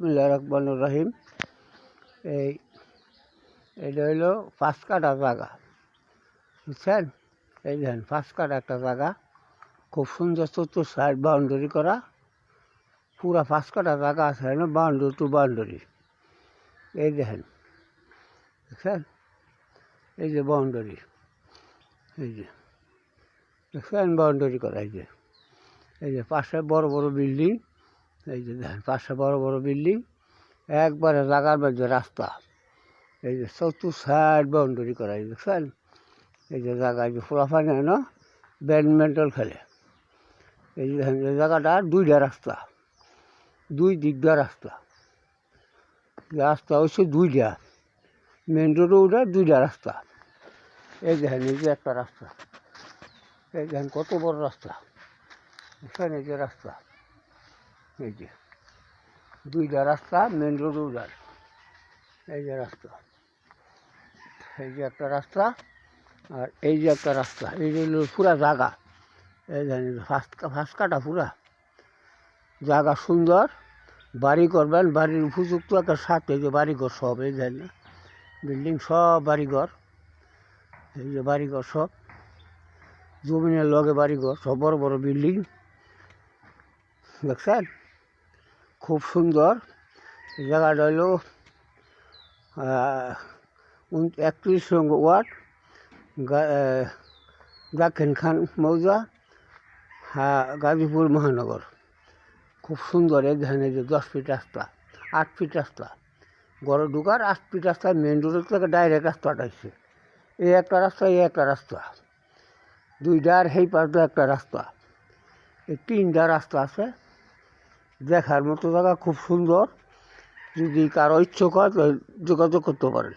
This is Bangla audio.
বিসমুল্লাহ রহমান রহিম। এই, এটা হইল পাঁচ কাটা জায়গা বুঝছেন? এই দেখেন পাঁচ কাটা একটা জায়গা খুব সুন্দর চতুর সাইড বাউন্ডারি করা। পুরা পাঁচ কাটা জায়গা আছে না বাউন্ডারি টু বাউন্ডারি। এই দেখেন, দেখছেন? এই যে বাউন্ডারি। এই যে, দেখছেন? বাউন্ডারি করা, এই যে। এই যে পাশে বড় বড় বিল্ডিং। এই যে দেখেন, পাশে বড় বড় বিল্ডিং, একবারে লাগার মধ্যে রাস্তা, এই যে চতুর সাইড বাউন্ডারি করা দেখছেন? এই যে জায়গায় যে ফোলাফানি হয় না? ব্যাডমিন্টন খেলে। এই যে দেখেন, এই জায়গাটা দুইটা রাস্তা, দুই দিক দিয়ে রাস্তা। রাস্তা হচ্ছে দুইটা মেন রোডও উঠে দুইটা রাস্তা। এই দেখেন, এই যে একটা রাস্তা, এই দেখেন কত বড় রাস্তা। এখানে যে রাস্তা। এই যে, দুইটা রাস্তা মেন রোড উঠার এই যে রাস্তা। এই যে একটা রাস্তা আর এই যে একটা রাস্তা। এই যে পুরা জায়গা এই ফার্স্ট ফার্স্ট কাটা পুরা। জায়গা সুন্দর। বাড়ি করবেন, বাড়ির উপযুক্ত একটা সাথে এই যে বাড়িঘর সব, এই দেখেন বিল্ডিং সব বাড়িঘর। এই যে বাড়িঘর সব। জমিনের লগে বাড়িঘর, সব বড় বড় বিল্ডিং। দেখছেন? খুব সুন্দর। জায়গাটা হলো একত্রিশ নং ওয়ার্ড দাক্ষিণ খান মৌজা হ্যাঁ গাজীপুর মহানগর। খুব সুন্দর এই ধানে যে দশ ফিট রাস্তা, আট ফিট রাস্তা। গড়ে ঢুকার আট ফিট রাস্তা মেন রোডের থেকে ডাইরেক্ট রাস্তাটা আসছে এই একটা রাস্তা, এই একটা রাস্তা। দুইটা আর সেই পাশ একটা রাস্তা। এই তিনটা রাস্তা আছে। দেখার মতো জায়গা খুব সুন্দর। যদি কারও ইচ্ছুক হয় যোগাযোগ করতে পারেন।